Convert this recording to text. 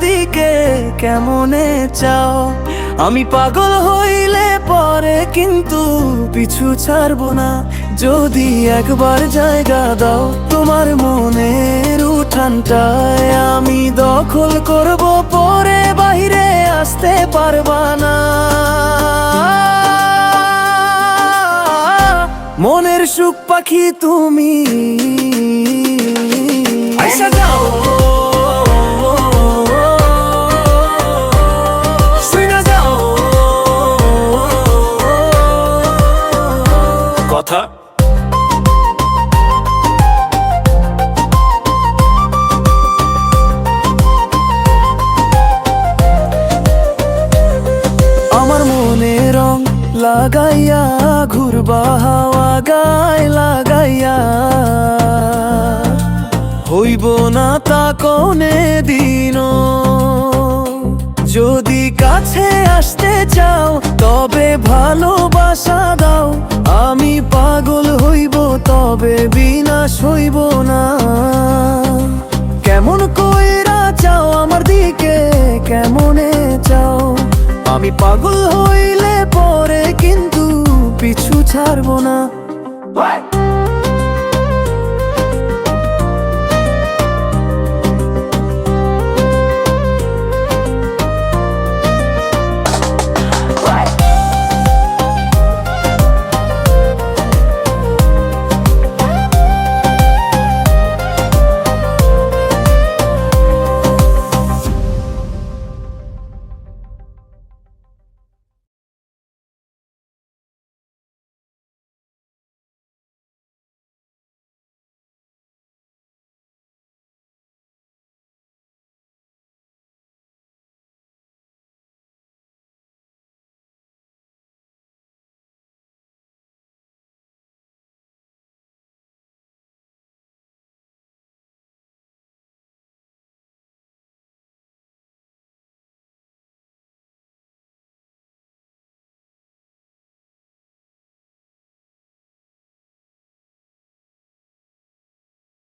দিকে? কেমনে চাও? আমি পাগল হইলে পরে কিন্তু পিছু ছাড়বো না। যদি একবার জায়গা দাও তোমার মনের উঠানটায় আমি দখল করব, পরে বাইরে আসতে পারবা না। মনের সুখ পাখি তুমি। কথা। আমার মনে রং লাগাইয়া, ঘুরবা হাওয়া গায় লাগাইয়া। হইব না তা কনে দিন। যদি কাছে আসতে চাও, তবে ভালোবাসা আমি পাগল হইলে পরে কিন্তু পিছু ছাড়বো না।